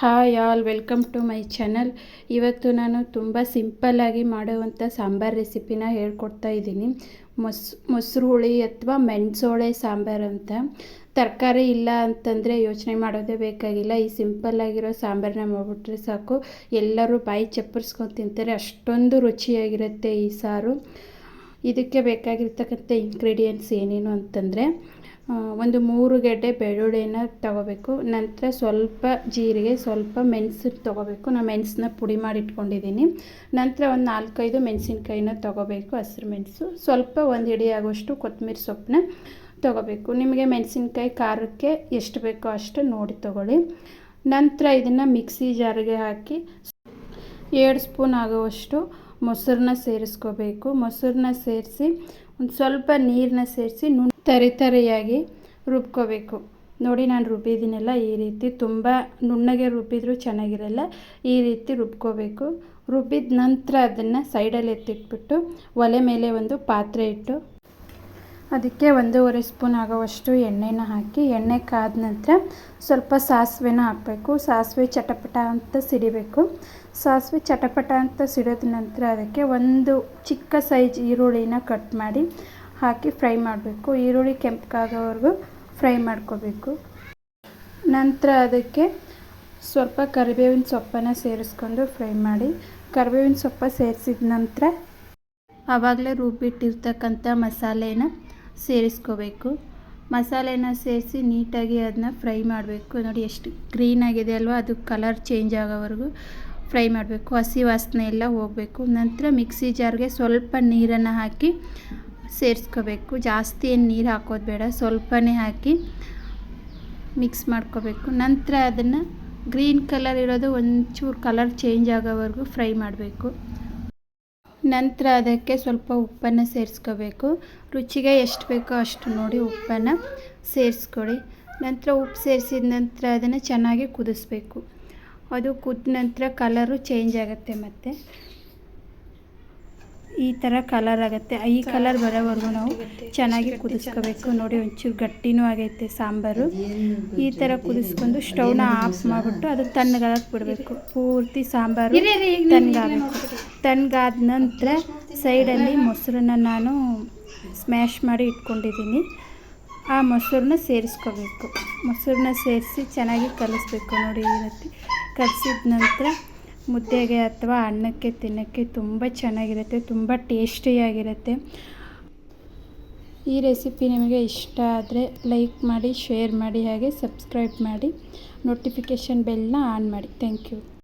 Hi all welcome to my channel ಇವತ್ತು ನಾನು ತುಂಬ ಸಿಂಪಲ್ಲಾಗಿ ಮಾಡುವಂಥ ಸಾಂಬಾರು ರೆಸಿಪಿನ ಹೇಳ್ಕೊಡ್ತಾ ಇದ್ದೀನಿ. ಮೊಸ್ ಮೊಸರು ಹುಳಿ ಅಥವಾ ಮೆಣಸೋಳೆ ಸಾಂಬಾರು ಅಂತ. ತರಕಾರಿ ಇಲ್ಲ ಅಂತಂದರೆ ಯೋಚನೆ ಮಾಡೋದೇ ಬೇಕಾಗಿಲ್ಲ. ಈ ಸಿಂಪಲ್ಲಾಗಿರೋ ಸಾಂಬಾರನ್ನ ಮಾಡಿಬಿಟ್ರೆ ಸಾಕು. ಎಲ್ಲರೂ ಬಾಯಿ ಚಪ್ಪರ್ಸ್ಕೊಂಡು ತಿಂತಾರೆ. ಅಷ್ಟೊಂದು ರುಚಿಯಾಗಿರುತ್ತೆ ಈ ಸಾರು. ಇದಕ್ಕೆ ಬೇಕಾಗಿರ್ತಕ್ಕಂಥ ಇಂಗ್ರೀಡಿಯೆಂಟ್ಸ್ ಏನೇನು ಅಂತಂದರೆ ಒಂದು ಮೂರು ಗೆಡ್ಡೆ ಬೆಳ್ಳುಳ್ಳಿನ ತಗೋಬೇಕು. ನಂತರ ಸ್ವಲ್ಪ ಜೀರಿಗೆ, ಸ್ವಲ್ಪ ಮೆಣಸು ತೊಗೋಬೇಕು. ನಾನು ಮೆಣಸನ್ನ ಪುಡಿ ಮಾಡಿ ಇಟ್ಕೊಂಡಿದ್ದೀನಿ ನಂತರ ಒಂದು ನಾಲ್ಕೈದು ಮೆಣಸಿನ್ಕಾಯಿನ ತೊಗೋಬೇಕು, ಹಸಿರು ಮೆಣಸು. ಸ್ವಲ್ಪ ಒಂದು ಹಿಡಿ ಆಗುವಷ್ಟು ಕೊತ್ತಂಬರಿ ಸೊಪ್ಪನ್ನ ತೊಗೋಬೇಕು. ನಿಮಗೆ ಮೆಣಸಿನ್ಕಾಯಿ ಖಾರಕ್ಕೆ ಎಷ್ಟು ಬೇಕೋ ಅಷ್ಟು ನೋಡಿ ತೊಗೊಳ್ಳಿ. ನಂತರ ಇದನ್ನು ಮಿಕ್ಸಿ ಜಾರಿಗೆ ಹಾಕಿ, ಎರಡು ಸ್ಪೂನ್ ಆಗುವಷ್ಟು ಮೊಸರನ್ನ ಸೇರಿಸ್ಕೋಬೇಕು. ಮೊಸರನ್ನ ಸೇರಿಸಿ ಒಂದು ಸ್ವಲ್ಪ ನೀರನ್ನ ಸೇರಿಸಿ ನುಣ್ ತರಿತರಿಯಾಗಿ ರುಬ್ಕೋಬೇಕು. ನೋಡಿ ನಾನು ರುಬ್ಬಿದ್ದೀನಲ್ಲ, ಈ ರೀತಿ ತುಂಬ ನುಣ್ಣಗೆ ರುಬ್ಬಿದ್ರೂ ಚೆನ್ನಾಗಿರಲ್ಲ, ಈ ರೀತಿ ರುಬ್ಕೋಬೇಕು. ರುಬ್ಬಿದ ನಂತರ ಅದನ್ನು ಸೈಡಲ್ಲಿ ಎತ್ತಿಟ್ಬಿಟ್ಟು ಒಲೆ ಮೇಲೆ ಒಂದು ಪಾತ್ರೆ ಇಟ್ಟು ಅದಕ್ಕೆ ಒಂದೂವರೆ ಸ್ಪೂನ್ ಆಗೋವಷ್ಟು ಎಣ್ಣೆನ ಹಾಕಿ, ಎಣ್ಣೆ ಕಾದ ನಂತರ ಸ್ವಲ್ಪ ಸಾಸಿವೆನ ಹಾಕಬೇಕು. ಸಾಸಿವೆ ಚಟಪಟ ಅಂತ ಸಿಡಿಬೇಕು. ಸಾಸಿವೆ ಚಟಪಟ ಅಂತ ಸಿಡಿದ ನಂತರ ಅದಕ್ಕೆ ಒಂದು ಚಿಕ್ಕ ಸೈಜ್ ಈರುಳ್ಳಿನ ಕಟ್ ಮಾಡಿ ಹಾಕಿ ಫ್ರೈ ಮಾಡಬೇಕು. ಈರುಳ್ಳಿ ಕೆಂಪಗಾಗೋವರೆಗೂ ಫ್ರೈ ಮಾಡ್ಕೋಬೇಕು. ನಂತರ ಅದಕ್ಕೆ ಸ್ವಲ್ಪ ಕರಿಬೇವಿನ ಸೊಪ್ಪನ್ನು ಸೇರಿಸ್ಕೊಂಡು ಫ್ರೈ ಮಾಡಿ, ಕರಿಬೇವಿನ ಸೊಪ್ಪ ಸೇರಿಸಿದ ನಂತರ ಆವಾಗಲೇ ರುಬ್ಬಿಟ್ಟಿರ್ತಕ್ಕಂಥ ಮಸಾಲೆನ ಸೇರಿಸ್ಕೋಬೇಕು. ಮಸಾಲೆನ ಸೇರಿಸಿ ನೀಟಾಗಿ ಅದನ್ನ ಫ್ರೈ ಮಾಡಬೇಕು. ನೋಡಿ ಎಷ್ಟು ಗ್ರೀನ್ ಆಗಿದೆ ಅಲ್ವಾ? ಅದು ಕಲರ್ ಚೇಂಜ್ ಆಗೋವರೆಗೂ ಫ್ರೈ ಮಾಡಬೇಕು. ಹಸಿ ವಾಸನೆ ಎಲ್ಲ ಹೋಗಬೇಕು. ನಂತರ ಮಿಕ್ಸಿ ಜಾರ್ಗೆ ಸ್ವಲ್ಪ ನೀರನ್ನು ಹಾಕಿ ಸೇರಿಸ್ಕೋಬೇಕು. ಜಾಸ್ತಿ ಏನು ನೀರು ಹಾಕೋದು ಬೇಡ. ಸ್ವಲ್ಪನೇ ಹಾಕಿ ಮಿಕ್ಸ್ ಮಾಡ್ಕೋಬೇಕು. ನಂತರ ಅದನ್ನು ಗ್ರೀನ್ ಕಲರ್ ಇರೋದು ಒಂಚೂರು ಕಲರ್ ಚೇಂಜ್ ಆಗೋವರೆಗೂ ಫ್ರೈ ಮಾಡಬೇಕು. ನಂತರ ಅದಕ್ಕೆ ಸ್ವಲ್ಪ ಉಪ್ಪನ್ನು ಸೇರಿಸ್ಕೋಬೇಕು. ರುಚಿಗೆ ಎಷ್ಟು ಬೇಕೋ ಅಷ್ಟು ನೋಡಿ ಉಪ್ಪನ್ನು ಸೇರಿಸ್ಕೊಳ್ಳಿ. ನಂತರ ಉಪ್ಪು ಸೇರಿಸಿದ ನಂತರ ಅದನ್ನು ಚೆನ್ನಾಗಿ ಕುದಿಸ್ಬೇಕು. ಅದು ಕುದ ನಂತರ ಕಲರು ಚೇಂಜ್ ಆಗುತ್ತೆ ಮತ್ತು. ಈ ಥರ ಕಲರ್ ಆಗುತ್ತೆ. ಈ ಕಲರ್ ಬರೋವರೆಗೂ ನಾವು ಚೆನ್ನಾಗಿ ಕುದಿಸ್ಕೋಬೇಕು. ನೋಡಿ ಒಂಚೂರು ಗಟ್ಟಿನೂ ಆಗೈತೆ ಸಾಂಬಾರು. ಈ ಥರ ಕುದಿಸ್ಕೊಂಡು ಸ್ಟೌವ್ನ ಆಫ್ ಮಾಡಿಬಿಟ್ಟು ಅದು ತಣ್ಣಗಾಗಕ್ಕೆ ಬಿಡಬೇಕು. ಪೂರ್ತಿ ಸಾಂಬಾರು ತಣ್ಣಗಾಗಬೇಕು ತಣ್ಣಗಾದ ನಂತರ ಸೈಡಲ್ಲಿ ಮೊಸರನ್ನ ನಾನು ಸ್ಮ್ಯಾಶ್ ಮಾಡಿ ಇಟ್ಕೊಂಡಿದ್ದೀನಿ. ಆ ಮೊಸರನ್ನ ಸೇರಿಸ್ಕೋಬೇಕು. ಮೊಸರನ್ನ ಸೇರಿಸಿ ಚೆನ್ನಾಗಿ ಕಲಿಸ್ಬೇಕು ನೋಡಿ ಈ ರೀತಿ. ಕಲಿಸಿದ ನಂತರ ಮುದ್ದೆಗೆ ಅಥವಾ ಅನ್ನಕ್ಕೆ ತಿನ್ನೋಕ್ಕೆ ತುಂಬ ಚೆನ್ನಾಗಿರುತ್ತೆ, ತುಂಬ ಟೇಸ್ಟಿಯಾಗಿರುತ್ತೆ ಈ ರೆಸಿಪಿ ನಿಮಗೆ ಇಷ್ಟ ಆದರೆ ಲೈಕ್ ಮಾಡಿ, ಶೇರ್ ಮಾಡಿ ಹಾಗೆ ಸಬ್ಸ್ಕ್ರೈಬ್ ಮಾಡಿ. ನೋಟಿಫಿಕೇಷನ್ ಬೆಲ್ನ ಆನ್ ಮಾಡಿ. Thank you.